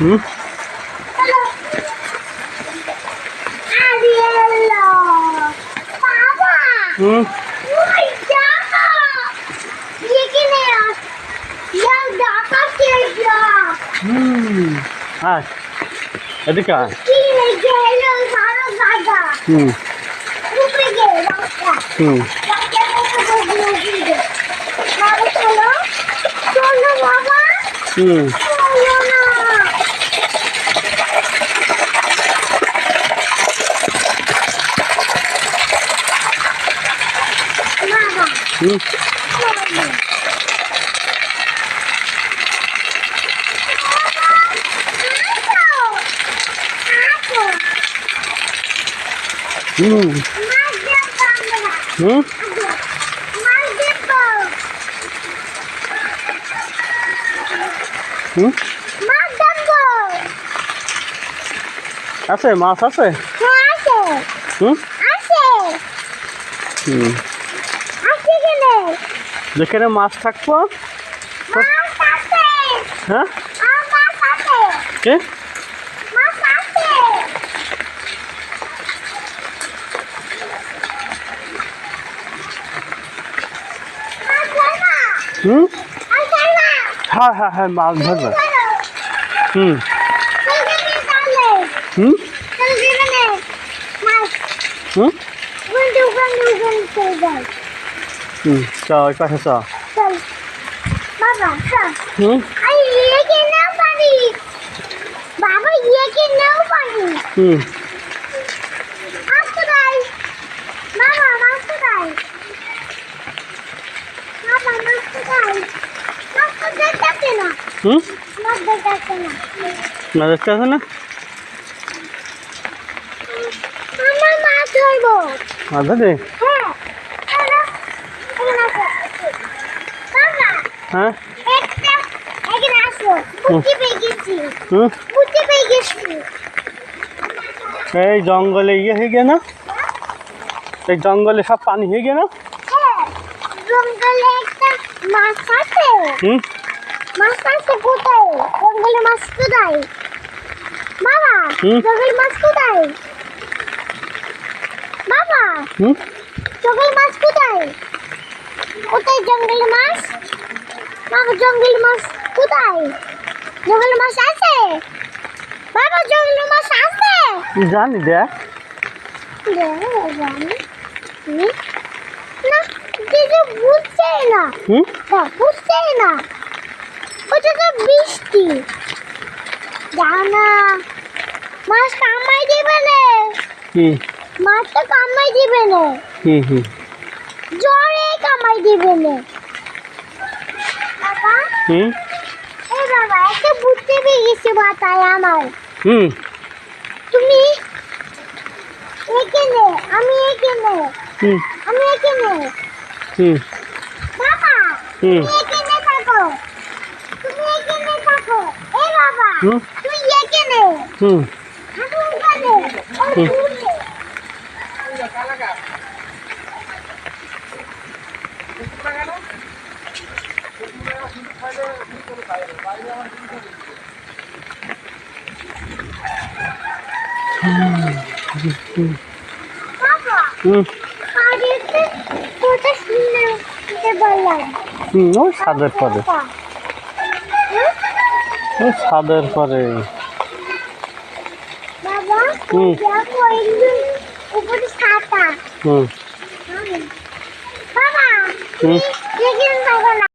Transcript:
হুম হুম হুম আয় এদিকে আয় হুম হুম। হুম। হুম। হুম হুম? হুম? আছে মাছ আছে? হুম? হুম। যেখানে মাছ থাকব? হ্যাঁ? কে? হুম? হ্যাঁ হ্যাঁ হ্যাঁ মাছ ধরবে। হুম। হুম? হুম? হুম চ ওই পাশে ইয়ে পারি হুম মাছ কোথায় বাবা মাছ কোথায় বাবা মাছ কোথায় মাছ তো দেখতে না হুম? মাছ না? মাছ ধরে হ্যাঁ। হ্যাঁ? এই জঙ্গলে ইয়ে হয়ে গে না এই জঙ্গলে সব পানি হয়ে গে না হ্যাঁ জঙ্গলে একটা মাছ আছে। হুম? মাছ আছে কোথায়? জঙ্গলে মাছ কোথায়? বাবা? জঙ্গলে মাছ কোথায়? বাবা জঙ্গলে মাছ কোথায়? কোথায় জঙ্গলে মাছ? বাবা জঙ্গলে মাছ কোথায়? জঙ্গলে মাছ আছে? বাবা জঙ্গলে মাছ আছে? জানি দেখ। জানি। না কিছু বুঝছে না। হুম? না, না বৃষ্টি জানা মাছ কামাই দিবে না। কি? মাছ তো কামাই দিবে না। হুম হুম জ্বরে কামাই দিবে না। বাবা হুম এই বাবা একটা বুঝতে পেরে গেছি মাথায় আমার হুম তুমি এখানে আমি এখানে হুম আমি এখানে হুম বাবা হুম তুমি এখানে থাকো তুমি এখানে থাকো এই বাবা হুম? হুম। হুম। দূরে। বাবা হুম। বাড়িতে কোথা শুনে উঠতে বললাম হুম। ওই ছাদের পরে ছাদের পরে। হুম। হুম।